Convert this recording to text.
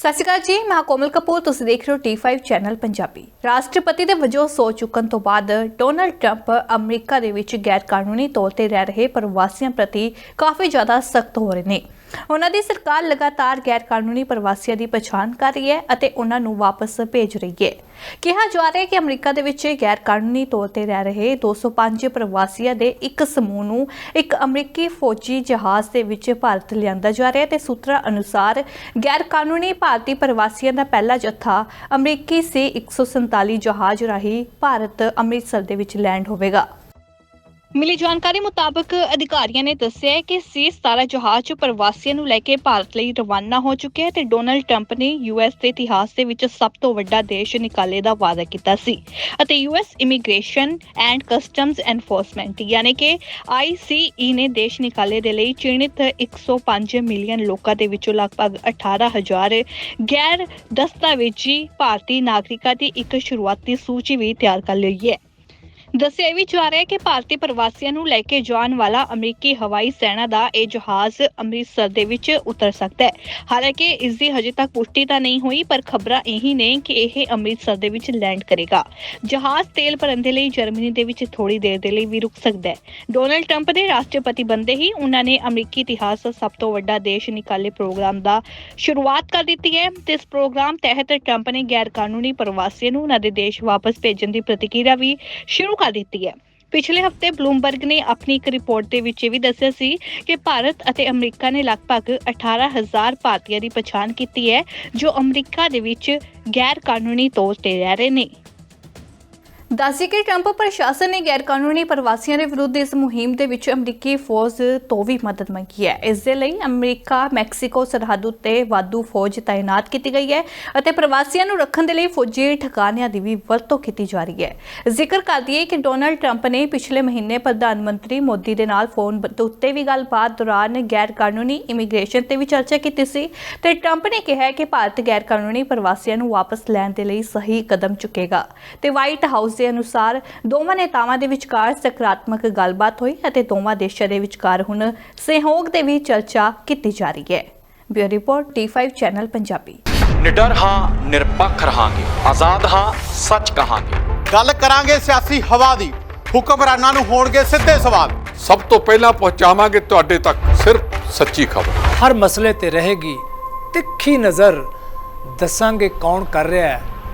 ਸਤਿ ਸ਼੍ਰੀ ਅਕਾਲ ਜੀ, ਮੈਂ ਕੋਮਲ ਕਪੂਰ, ਤੁਸੀਂ ਦੇਖ ਰਹੇ ਹੋ T5 ਚੈਨਲ ਪੰਜਾਬੀ। ਰਾਸ਼ਟਰਪਤੀ ਦੇ ਵਜੋਂ ਸੋ ਚੁੱਕਣ ਤੋਂ ਬਾਅਦ ਡੋਨਲਡ ਟਰੰਪ ਅਮਰੀਕਾ ਦੇ ਵਿੱਚ ਗੈਰ ਕਾਨੂੰਨੀ ਤੌਰ ਤੇ ਰਹਿ ਰਹੇ ਪ੍ਰਵਾਸੀਆਂ ਪ੍ਰਤੀ ਕਾਫੀ ਜ਼ਿਆਦਾ ਸਖਤ ਹੋ ਰਹੇ ਨੇ। ਉਹਨਾਂ ਦੀ ਸਰਕਾਰ ਲਗਾਤਾਰ ਗੈਰ ਕਾਨੂੰਨੀ ਪ੍ਰਵਾਸੀਆਂ ਦੀ ਪਛਾਣ ਕਰ ਰਹੀ ਹੈ ਅਤੇ ਉਹਨਾਂ ਨੂੰ ਵਾਪਸ ਭੇਜ ਰਹੀ ਹੈ। ਕਿਹਾ ਜਾ ਰਿਹਾ ਹੈ ਕਿ ਅਮਰੀਕਾ ਦੇ ਵਿੱਚ ਗੈਰ ਕਾਨੂੰਨੀ ਤੌਰ ਤੇ ਰਹਿ ਰਹੇ 205 ਪ੍ਰਵਾਸੀਆਂ ਦੇ ਇੱਕ ਸਮੂਹ ਨੂੰ ਇੱਕ ਅਮਰੀਕੀ ਫੌਜੀ ਜਹਾਜ਼ ਦੇ ਵਿੱਚ ਭਾਰਤ ਲਿਆਂਦਾ ਜਾ ਰਿਹਾ ਹੈ ਤੇ ਸੂਤਰਾਂ ਅਨੁਸਾਰ ਗੈਰ ਕਾਨੂੰਨੀ ਭਾਰਤੀ ਪ੍ਰਵਾਸੀਆਂ ਦਾ ਪਹਿਲਾ ਜੱਥਾ ਅਮਰੀਕੀ ਸੀ 147 ਜਹਾਜ਼ ਰਾਹੀਂ ਭਾਰਤ ਅੰਮ੍ਰਿਤਸਰ ਦੇ ਵਿੱਚ ਲੈਂਡ ਹੋਵੇਗਾ। ਮਿਲੀ ਜਾਣਕਾਰੀ ਮੁਤਾਬਕ ਅਧਿਕਾਰੀਆਂ ਨੇ ਦੱਸਿਆ ਹੈ ਕਿ ਸੀ 17 ਜਹਾਜ਼ ਪ੍ਰਵਾਸੀਆਂ ਨੂੰ ਲੈ ਕੇ ਭਾਰਤ ਲਈ ਰਵਾਨਾ ਹੋ ਚੁੱਕਿਆ ਹੈ ਤੇ ਡੋਨਲਡ ਟਰੰਪ ਨੇ ਯੂਐਸ ਦੇ ਇਤਿਹਾਸ ਦੇ ਵਿੱਚ ਸਭ ਤੋਂ ਵੱਡਾ ਦੇਸ਼ ਨਿਕਾਲੇ ਦਾ ਵਾਅਦਾ ਕੀਤਾ ਸੀ ਅਤੇ US immigration and customs enforcement, ਯਾਨੀ ਕਿ ਆਈਸੀਈ ਨੇ ਦੇਸ਼ ਨਿਕਾਲੇ ਦੇ ਲਈ ਚਿੰਨ੍ਹਿਤ 105 ਮਿਲੀਅਨ ਲੋਕਾਂ ਦੇ ਵਿੱਚੋਂ ਲਗਭਗ 18000 ਗੈਰ ਦਸਤਾਵੇਜ਼ੀ ਭਾਰਤੀ ਨਾਗਰਿਕਾਂ ਦੀ ਇੱਕ ਸ਼ੁਰੂਆਤੀ ਸੂਚੀ ਵੀ ਤਿਆਰ ਕਰ ਲਈ ਹੈ। ਦੱਸਿਆ ਇਹ ਵੀ ਜਾ ਰਿਹਾ ਹੈ ਕਿ ਭਾਰਤੀ ਪ੍ਰਵਾਸੀਆਂ ਨੂੰ ਲੈ ਕੇ ਜਾਣ ਵਾਲਾ ਅਮਰੀਕੀ ਹਵਾਈ ਸੈਨਾ ਦਾ ਇਹ ਜਹਾਜ਼ ਅੰਮ੍ਰਿਤਸਰ ਦੇ ਵਿੱਚ ਉਤਰ ਸਕਦਾ ਹੈ। ਹਾਲਾਂਕਿ ਇਸ ਦੀ ਹਜੇ ਤੱਕ ਪੁਸ਼ਟੀ ਤਾਂ ਨਹੀਂ ਹੋਈ, ਪਰ ਖਬਰਾਂ ਇਹੀ ਨੇ ਕਿ ਇਹ ਅੰਮ੍ਰਿਤਸਰ ਦੇ ਵਿੱਚ ਲੈਂਡ ਕਰੇਗਾ। ਜਹਾਜ਼ ਤੇਲ ਭਰਨ ਦੇ ਲਈ ਜਰਮਨੀ ਦੇ ਵਿੱਚ ਥੋੜੀ ਦੇਰ ਦੇ ਲਈ ਵੀ ਰੁਕ ਸਕਦਾ ਹੈ। ਡੋਨਲਡ ਟਰੰਪ ਦੇ ਰਾਸ਼ਟਰਪਤੀ ਬੰਦੇ ਹੀ ਉਹਨਾਂ ਨੇ ਅਮਰੀਕੀ ਇਤਿਹਾਸ ਦਾ ਸਭ ਤੋਂ ਵੱਡਾ ਦੇਸ਼ ਨਿਕਾਲੇ ਪ੍ਰੋਗਰਾਮ ਦਾ ਸ਼ੁਰੂਆਤ ਕਰ ਦਿੱਤੀ ਹੈ ਤੇ ਇਸ ਪ੍ਰੋਗਰਾਮ ਤਹਿਤ ਟਰੰਪ ਨੇ ਗੈਰ ਕਾਨੂੰਨੀ ਪ੍ਰਵਾਸੀਆਂ ਨੂੰ ਉਹਨਾਂ ਦੇ ਦੇਸ਼ ਵਾਪਸ ਭੇਜਣ ਦੀ ਪ੍ਰਤੀਕਿਰਿਆ ਵੀ ਸ਼ੁਰੂ ਕਰ ਦਿੱਤੀ ਹੈ। ਪਿਛਲੇ ਹਫ਼ਤੇ ਬਲੂਮਬਰਗ ਨੇ ਆਪਣੀ ਇੱਕ ਰਿਪੋਰਟ ਦੇ ਵਿੱਚ ਇਹ ਵੀ ਦੱਸਿਆ ਸੀ ਕਿ ਭਾਰਤ ਅਤੇ ਅਮਰੀਕਾ ਨੇ ਲਗਭਗ 18000 ਭਾਰਤੀਆਂ ਦੀ ਪਛਾਣ ਕੀਤੀ ਹੈ, ਜੋ ਅਮਰੀਕਾ ਦੇ ਵਿੱਚ ਗੈਰ ਕਾਨੂੰਨੀ ਤੌਰ ਤੇ ਰਹਿ ਰਹੇ ਨੇ। ਦੱਸੀ ਕਿ ਟਰੰਪ ਪ੍ਰਸ਼ਾਸਨ ਨੇ ਗੈਰ ਕਾਨੂੰਨੀ ਪ੍ਰਵਾਸੀਆਂ ਦੇ ਵਿਰੁੱਧ ਇਸ ਮੁਹਿੰਮ ਦੇ ਵਿੱਚ ਅਮਰੀਕੀ ਫੌਜ ਤੋਂ ਵੀ ਮਦਦ ਮੰਗੀ ਹੈ। ਇਸ ਦੇ ਲਈ ਅਮਰੀਕਾ, ਮੈਕਸੀਕੋ, ਸਰਹੱਦ ਉੱਤੇ ਵਾਧੂ ਫੌਜ ਤਾਇਨਾਤ ਕੀਤੀ ਗਈ ਹੈ ਅਤੇ ਪ੍ਰਵਾਸੀਆਂ ਨੂੰ ਰੱਖਣ ਦੇ ਲਈ ਫੌਜੀ ਠਿਕਾਣਿਆਂ ਦੀ ਵੀ ਵਰਤੋਂ ਕੀਤੀ ਜਾ ਰਹੀ ਹੈ। ਜ਼ਿਕਰ ਕਰ ਦਈਏ ਕਿ ਡੋਨਲਡ ਟਰੰਪ ਨੇ ਪਿਛਲੇ ਮਹੀਨੇ ਪ੍ਰਧਾਨ ਮੰਤਰੀ ਮੋਦੀ ਦੇ ਨਾਲ ਫੋਨ ਉੱਤੇ ਵੀ ਗੱਲਬਾਤ ਦੌਰਾਨ ਗੈਰ ਕਾਨੂੰਨੀ ਇਮੀਗ੍ਰੇਸ਼ਨ ਤੇ ਵੀ ਚਰਚਾ ਕੀਤੀ ਸੀ ਤੇ ਟਰੰਪ ਨੇ ਕਿਹਾ ਕਿ ਭਾਰਤ ਗੈਰ ਕਾਨੂੰਨੀ ਪ੍ਰਵਾਸੀਆਂ ਨੂੰ ਵਾਪਸ ਲੈਣ ਦੇ ਲਈ ਸਹੀ ਕਦਮ ਚੁੱਕੇਗਾ ਤੇ ਵਾਈਟ ਹਾਊਸ ਦੇ ਅਨੁਸਾਰ ਦੋਵਾਂ ਨੇਤਾਵਾਂ ਦੇ ਵਿਚਕਾਰ ਸਕਾਰਾਤਮਕ ਗੱਲਬਾਤ ਹੋਈ ਅਤੇ ਦੋਵਾਂ ਦੇਸ਼ਾਂ ਦੇ ਵਿਚਕਾਰ ਹੁਣ ਸਹਿਯੋਗ ਦੇ ਵੀ ਚਰਚਾ ਕੀਤੀ ਜਾ ਰਹੀ ਹੈ। Bureau report T5 channel Punjabi. ਨਿਡਰ ਹਾਂ ਨਿਰਪੱਖ ਰਹਾਂਗੇ। ਆਜ਼ਾਦ ਹਾਂ ਸੱਚ ਕਹਾਂਗੇ। ਗੱਲ ਕਰਾਂਗੇ ਸਿਆਸੀ ਹਵਾ ਦੀ। ਹੁਕਮਰਾਨਾਂ ਨੂੰ ਹੋਣਗੇ ਸਿੱਧੇ ਸਵਾਲ। ਸਭ ਤੋਂ ਪਹਿਲਾਂ ਪਹੁੰਚਾਵਾਂਗੇ ਤੁਹਾਡੇ ਤੱਕ ਸਿਰਫ ਸੱਚੀ ਖਬਰ। ਹਰ ਮਸਲੇ ਤੇ ਰਹੇਗੀ ਤਿੱਖੀ ਨਜ਼ਰ। ਦੱਸਾਂਗੇ ਕੌਣ ਕਰ ਰਿਹਾ ਹੈ।